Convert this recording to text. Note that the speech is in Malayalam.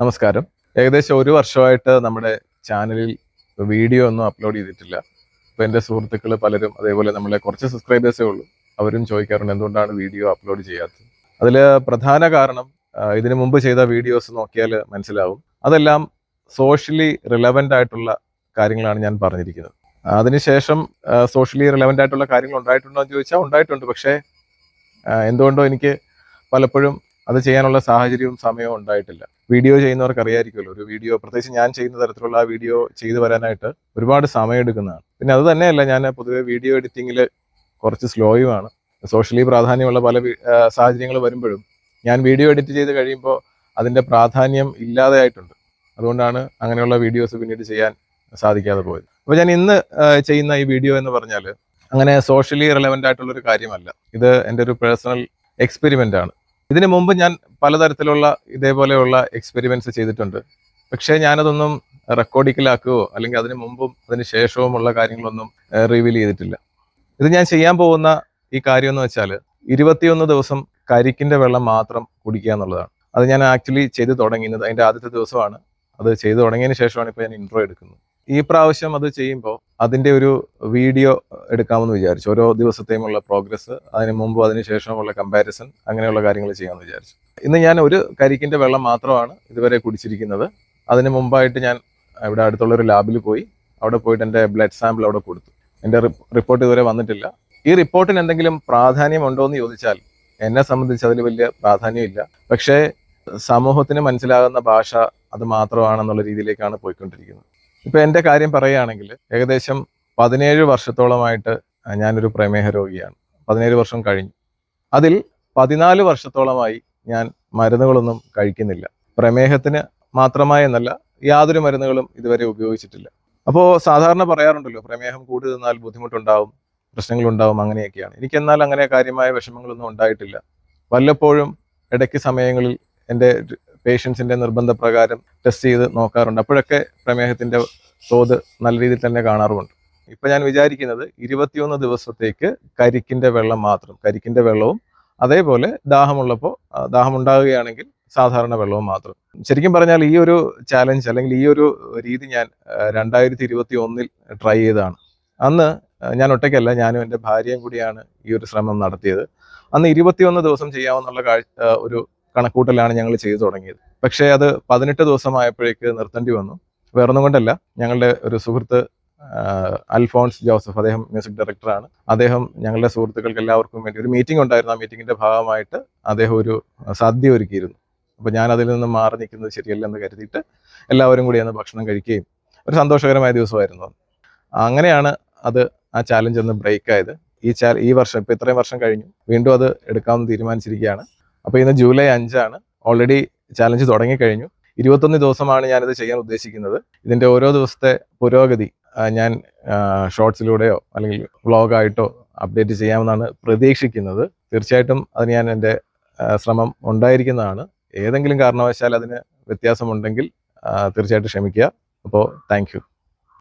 നമസ്കാരം. ഏകദേശം ഒരു വർഷമായിട്ട് നമ്മുടെ ചാനലിൽ വീഡിയോ ഒന്നും അപ്ലോഡ് ചെയ്തിട്ടില്ല. അപ്പോൾ എന്റെ സുഹൃത്തുക്കൾ പലരും അതേപോലെ നമ്മളെ കുറച്ച് സബ്സ്ക്രൈബേഴ്സേ ഉള്ളൂ. അവരും ചോദിക്കാറുണ്ട് എന്തുകൊണ്ടാണ് വീഡിയോ അപ്ലോഡ് ചെയ്യാത്തത്? അതിൽ പ്രധാന കാരണം ഇതിനു മുമ്പ് ചെയ്ത വീഡിയോസ് നോക്കിയാൽ മനസ്സിലാവും. അതെല്ലാം സോഷ്യലി റിലവന്റ് ആയിട്ടുള്ള കാര്യങ്ങളാണ് ഞാൻ പറഞ്ഞിരിക്കുന്നത്. അതിനുശേഷം സോഷ്യലി റിലവന്റ് ആയിട്ടുള്ള കാര്യങ്ങൾ ഉണ്ടായിട്ടുണ്ടോ എന്ന് ചോദിച്ചാൽ ഉണ്ടായിട്ടുണ്ട്. പക്ഷേ എന്തുകൊണ്ടോ എനിക്ക് പലപ്പോഴും അത് ചെയ്യാനുള്ള സാഹചര്യവും സമയവും ഉണ്ടായിട്ടില്ല. വീഡിയോ ചെയ്യുന്നവർക്ക് അറിയായിരിക്കുമല്ലോ ഒരു വീഡിയോ പ്രത്യേകിച്ച് ഞാൻ ചെയ്യുന്ന തരത്തിലുള്ള ആ വീഡിയോ ചെയ്തു വരാനായിട്ട് ഒരുപാട് സമയം എടുക്കുന്നതാണ്. പിന്നെ അത് തന്നെയല്ല ഞാൻ പൊതുവേ വീഡിയോ എഡിറ്റിങ്ങിൽ കുറച്ച് സ്ലോയുമാണ് സോഷ്യലി പ്രാധാന്യമുള്ള പല സാഹചര്യങ്ങൾ വരുമ്പോഴും ഞാൻ വീഡിയോ എഡിറ്റ് ചെയ്ത് കഴിയുമ്പോൾ അതിന്റെ പ്രാധാന്യം ഇല്ലാതെയായിട്ടുണ്ട്. അതുകൊണ്ടാണ് അങ്ങനെയുള്ള വീഡിയോസ് പിന്നീട് ചെയ്യാൻ സാധിക്കാതെ പോയത്. അപ്പോൾ ഞാൻ ഇന്ന് ചെയ്യുന്ന ഈ വീഡിയോ എന്ന് പറഞ്ഞാൽ അങ്ങനെ സോഷ്യലി റിലവന്റ് ആയിട്ടുള്ളൊരു കാര്യമല്ല. ഇത് എന്റെ ഒരു പേഴ്സണൽ എക്സ്പെരിമെന്റ് ആണ് ഇതിനു മുമ്പ് ഞാൻ പലതരത്തിലുള്ള ഇതേപോലെയുള്ള എക്സ്പെരിമെന്റ്സ് ചെയ്തിട്ടുണ്ട്. പക്ഷേ ഞാനതൊന്നും റെക്കോർഡിക്കലാക്കുകയോ അല്ലെങ്കിൽ അതിന് മുമ്പും അതിന് ശേഷവുമുള്ള കാര്യങ്ങളൊന്നും റിവീൽ ചെയ്തിട്ടില്ല. ഇത് ഞാൻ ചെയ്യാൻ പോകുന്ന ഈ കാര്യം എന്ന് വെച്ചാൽ ഇരുപത്തിയൊന്ന് ദിവസം കരിക്കിന്റെ വെള്ളം മാത്രം കുടിക്കുക എന്നുള്ളതാണ്. അത് ഞാൻ ആക്ച്വലി ചെയ്തു തുടങ്ങിയത് അതിന്റെ ആദ്യത്തെ ദിവസമാണ്. അത് ചെയ്തു തുടങ്ങിയതിന് ശേഷമാണ് ഇപ്പോൾ ഞാൻ ഇൻട്രോ എടുക്കുന്നത്. ഈ പ്രാവശ്യം അത് ചെയ്യുമ്പോൾ അതിന്റെ ഒരു വീഡിയോ എടുക്കാമെന്ന് വിചാരിച്ചു. ഓരോ ദിവസത്തെയുമുള്ള പ്രോഗ്രസ് അതിന് മുമ്പ് അതിന് ശേഷമുള്ള കമ്പാരിസൺ അങ്ങനെയുള്ള കാര്യങ്ങൾ ചെയ്യാമെന്ന് വിചാരിച്ചു. ഇന്ന് ഞാൻ ഒരു കരിക്കിന്റെ വെള്ളം മാത്രമാണ് ഇതുവരെ കുടിച്ചിരിക്കുന്നത്. അതിന് മുമ്പായിട്ട് ഞാൻ ഇവിടെ അടുത്തുള്ള ഒരു ലാബിൽ പോയി അവിടെ പോയിട്ട് എന്റെ ബ്ലഡ് സാമ്പിൾ അവിടെ കൊടുത്തു. എന്റെ റിപ്പോർട്ട് ഇതുവരെ വന്നിട്ടില്ല. ഈ റിപ്പോർട്ടിന് എന്തെങ്കിലും പ്രാധാന്യം ഉണ്ടോ എന്ന് ചോദിച്ചാൽ എന്നെ സംബന്ധിച്ച് അതിൽ വലിയ പ്രാധാന്യമില്ല. പക്ഷേ സമൂഹത്തിന് മനസ്സിലാകുന്ന ഭാഷ അത് മാത്രമാണെന്നുള്ള രീതിയിലേക്കാണ് പോയിക്കൊണ്ടിരിക്കുന്നത്. ഇപ്പൊ എന്റെ കാര്യം പറയുകയാണെങ്കിൽ ഏകദേശം പതിനേഴ് വർഷത്തോളമായിട്ട് ഞാനൊരു പ്രമേഹ രോഗിയാണ്. പതിനേഴ് വർഷം കഴിഞ്ഞു. അതിൽ പതിനാല് വർഷത്തോളമായി ഞാൻ മരുന്നുകളൊന്നും കഴിക്കുന്നില്ല. പ്രമേഹത്തിന് മാത്രമായി എന്നല്ല യാതൊരു മരുന്നുകളും ഇതുവരെ ഉപയോഗിച്ചിട്ടില്ല. അപ്പോൾ സാധാരണ പറയാറുണ്ടല്ലോ പ്രമേഹം കൂടി നിന്നാൽ ബുദ്ധിമുട്ടുണ്ടാവും പ്രശ്നങ്ങളുണ്ടാവും അങ്ങനെയൊക്കെയാണ്. എനിക്കെന്നാൽ അങ്ങനെ കാര്യമായ വിഷമങ്ങളൊന്നും ഉണ്ടായിട്ടില്ല. വല്ലപ്പോഴും ഇടയ്ക്ക് സമയങ്ങളിൽ എന്റെ പേഷ്യൻസിന്റെ നിർബന്ധപ്രകാരം ടെസ്റ്റ് ചെയ്ത് നോക്കാറുണ്ട്. അപ്പോഴൊക്കെ പ്രമേഹത്തിന്റെ തോത് നല്ല രീതിയിൽ തന്നെ കാണാറുമുണ്ട്. ഇപ്പൊ ഞാൻ വിചാരിക്കുന്നത് ഇരുപത്തിയൊന്ന് ദിവസത്തേക്ക് കരിക്കിന്റെ വെള്ളം മാത്രം കരിക്കിന്റെ വെള്ളവും അതേപോലെ ദാഹമുള്ളപ്പോൾ ദാഹമുണ്ടാകുകയാണെങ്കിൽ സാധാരണ വെള്ളവും മാത്രം. ശരിക്കും പറഞ്ഞാൽ ഈ ഒരു ചാലഞ്ച് അല്ലെങ്കിൽ ഈ ഒരു രീതി ഞാൻ രണ്ടായിരത്തി ഇരുപത്തി ഒന്നിൽ ട്രൈ ചെയ്തതാണ്. അന്ന് ഞാൻ ഒറ്റയ്ക്കല്ല ഞാനും എന്റെ ഭാര്യയും കൂടിയാണ് ഈ ഒരു ശ്രമം നടത്തിയത്. അന്ന് ഇരുപത്തിയൊന്ന് ദിവസം ചെയ്യാമെന്നുള്ള ഒരു കണക്കൂട്ടലാണ് ഞങ്ങൾ ചെയ്തു തുടങ്ങിയത്. പക്ഷേ അത് പതിനെട്ട് ദിവസമായപ്പോഴേക്ക് നിർത്തേണ്ടി വന്നു. വേറൊന്നും കൊണ്ടല്ല ഞങ്ങളുടെ ഒരു സുഹൃത്ത് അൽഫോൺസ് ജോസഫ് അദ്ദേഹം മ്യൂസിക് ഡയറക്ടറാണ്. അദ്ദേഹം ഞങ്ങളുടെ സുഹൃത്തുക്കൾക്ക് എല്ലാവർക്കും വേണ്ടി ഒരു മീറ്റിംഗ് ഉണ്ടായിരുന്നു. ആ മീറ്റിങ്ങിന്റെ ഭാഗമായിട്ട് അദ്ദേഹം ഒരു സദ്യ ഒരുക്കിയിരുന്നു. അപ്പോൾ ഞാൻ അതിൽ നിന്ന് മാറി നിൽക്കുന്നത് ശരിയല്ലെന്ന് കരുതിയിട്ട് എല്ലാവരും കൂടി അന്ന് ഭക്ഷണം കഴിക്കുകയും ഒരു സന്തോഷകരമായ ദിവസമായിരുന്നു അങ്ങനെയാണ് അത് ആ ചാലഞ്ച് ഒന്ന് ബ്രേക്ക് ആയത്. ഈ ചാ ഈ വർഷം ഇപ്പം ഇത്രയും വർഷം കഴിഞ്ഞു. വീണ്ടും അത് എടുക്കാമെന്ന് തീരുമാനിച്ചിരിക്കുകയാണ്. അപ്പോൾ ഇന്ന് ജൂലൈ അഞ്ചാണ്. ഓൾറെഡി ചാലഞ്ച് തുടങ്ങിക്കഴിഞ്ഞു ഇരുപത്തൊന്ന് ദിവസമാണ് ഞാനിത് ചെയ്യാൻ ഉദ്ദേശിക്കുന്നത്. ഇതിന്റെ ഓരോ ദിവസത്തെ പുരോഗതി ഞാൻ ഷോർട്സിലൂടെയോ അല്ലെങ്കിൽ വ്ളോഗായിട്ടോ അപ്ഡേറ്റ് ചെയ്യാമെന്നാണ് പ്രതീക്ഷിക്കുന്നത്. തീർച്ചയായിട്ടും അതിന് ഞാൻ എന്റെ ശ്രമം ഉണ്ടായിരിക്കുന്നതാണ്. ഏതെങ്കിലും കാരണവശാൽ അതിന് വ്യത്യാസമുണ്ടെങ്കിൽ തീർച്ചയായിട്ടും ക്ഷമിക്കുക. അപ്പോൾ താങ്ക്